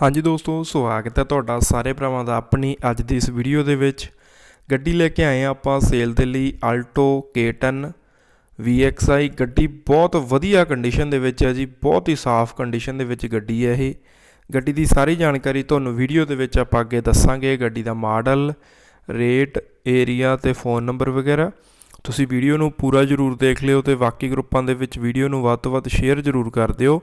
ਹਾਂਜੀ ਦੋਸਤੋ, ਸਵਾਗਤ ਹੈ ਤੁਹਾਡਾ ਸਾਰੇ ਭਰਾਵਾਂ ਦਾ ਆਪਣੀ ਅੱਜ ਦੀ ਇਸ ਵੀਡੀਓ ਦੇ ਵਿੱਚ। ਗੱਡੀ ਲੈ ਕੇ ਆਏ ਹਾਂ ਆਪਾਂ ਸੇਲ ਦੇ ਲਈ ਆਲਟੋ K10 VXI ਗੱਡੀ ਬਹੁਤ ਵਧੀਆ ਕੰਡੀਸ਼ਨ ਦੇ ਵਿੱਚ ਹੈ ਜੀ, ਬਹੁਤ ਹੀ ਸਾਫ਼ ਕੰਡੀਸ਼ਨ ਦੇ ਵਿੱਚ ਗੱਡੀ ਹੈ ਇਹ। ਗੱਡੀ ਦੀ ਸਾਰੀ ਜਾਣਕਾਰੀ ਤੁਹਾਨੂੰ ਵੀਡੀਓ ਦੇ ਵਿੱਚ ਆਪਾਂ ਅੱਗੇ ਦੱਸਾਂਗੇ। ਗੱਡੀ ਦਾ ਮਾਡਲ ਰੇਟ ਏਰੀਆ ਤੇ ਫੋਨ ਨੰਬਰ ਵਗੈਰਾ। ਤੁਸੀਂ ਵੀਡੀਓ ਨੂੰ ਪੂਰਾ ਜ਼ਰੂਰ ਦੇਖ ਲਿਓ ਤੇ ਬਾਕੀ ਗਰੁੱਪਾਂ ਦੇ ਵਿੱਚ ਵੀਡੀਓ ਨੂੰ ਵੱਧ ਤੋਂ ਵੱਧ ਸ਼ੇਅਰ ਜ਼ਰੂਰ ਕਰ ਦਿਓ।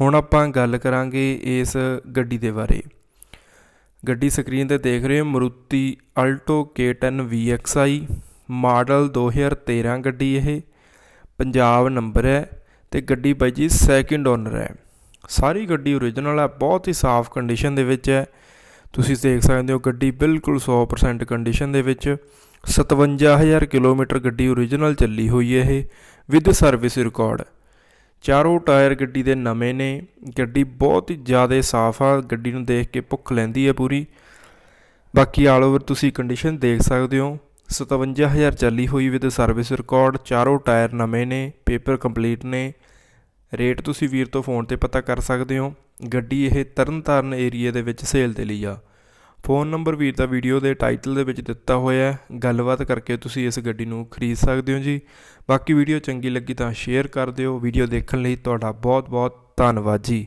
ਹੁਣ ਆਪਾਂ ਗੱਲ ਕਰਾਂਗੇ ਇਸ ਗੱਡੀ ਦੇ ਬਾਰੇ। ਗੱਡੀ ਸਕਰੀਨ ਤੇ ਦੇਖ ਰਹੇ ਹੋ, Maruti Alto K10 VXI model 2013 ਗੱਡੀ ਇਹ, ਪੰਜਾਬ ਨੰਬਰ ਹੈ ਤੇ ਗੱਡੀ ਬਾਈ ਜੀ ਸੈਕਿੰਡ ਓਨਰ ਹੈ। ਸਾਰੀ ਗੱਡੀ ਓਰੀਜਨਲ ਹੈ, ਬਹੁਤ ਹੀ ਸਾਫ਼ ਕੰਡੀਸ਼ਨ ਦੇ ਵਿੱਚ ਹੈ। ਤੁਸੀਂ ਦੇਖ ਸਕਦੇ ਹੋ ਗੱਡੀ ਬਿਲਕੁਲ 100% ਕੰਡੀਸ਼ਨ ਦੇ ਵਿੱਚ 57000 ਕਿਲੋਮੀਟਰ ਗੱਡੀ ਓਰੀਜਨਲ ਚੱਲੀ ਹੋਈ ਹੈ ਇਹ ਵਿਦ ਸਰਵਿਸ ਰਿਕਾਰਡ ਚਾਰੋਂ ਟਾਇਰ ਗੱਡੀ ਦੇ ਨਵੇਂ ਨੇ। ਗੱਡੀ ਬਹੁਤ ਹੀ ਜ਼ਿਆਦਾ ਸਾਫ਼ ਆ। ਗੱਡੀ ਨੂੰ ਦੇਖ ਕੇ ਭੁੱਖ ਲੈਂਦੀ ਹੈ ਪੂਰੀ। ਬਾਕੀ ਆਲ ਓਵਰ ਤੁਸੀਂ ਕੰਡੀਸ਼ਨ ਦੇਖ ਸਕਦੇ ਹੋ। 57000 ਚੱਲੀ ਹੋਈ ਵਿਦ ਸਰਵਿਸ ਰਿਕਾਰਡ ਚਾਰੋਂ ਟਾਇਰ ਨਵੇਂ ਨੇ ਪੇਪਰ ਕੰਪਲੀਟ ਨੇ। ਰੇਟ ਤੁਸੀਂ ਵੀਰ ਤੋਂ ਫੋਨ ਤੇ ਪਤਾ ਕਰ ਸਕਦੇ ਹੋ। ਗੱਡੀ ਇਹ ਤਰਨਤਾਰਨ ਏਰੀਆ ਦੇ ਵਿੱਚ ਸੇਲ 'ਤੇ ਲਈ ਆ। ਫੋਨ ਨੰਬਰ ਵੀਰ ਦਾ ਵੀਡੀਓ ਦੇ ਟਾਈਟਲ ਦੇ ਵਿੱਚ ਦਿੱਤਾ ਹੋਇਆ ਹੈ। ਗੱਲਬਾਤ ਕਰਕੇ ਤੁਸੀਂ ਇਸ ਗੱਡੀ ਨੂੰ ਖਰੀਦ ਸਕਦੇ ਹੋ ਜੀ। ਬਾਕੀ ਵੀਡੀਓ ਚੰਗੀ ਲੱਗੀ ਤਾਂ ਸ਼ੇਅਰ ਕਰ ਦਿਓ। ਵੀਡੀਓ ਦੇਖਣ ਲਈ ਤੁਹਾਡਾ ਬਹੁਤ ਬਹੁਤ ਧੰਨਵਾਦ ਜੀ।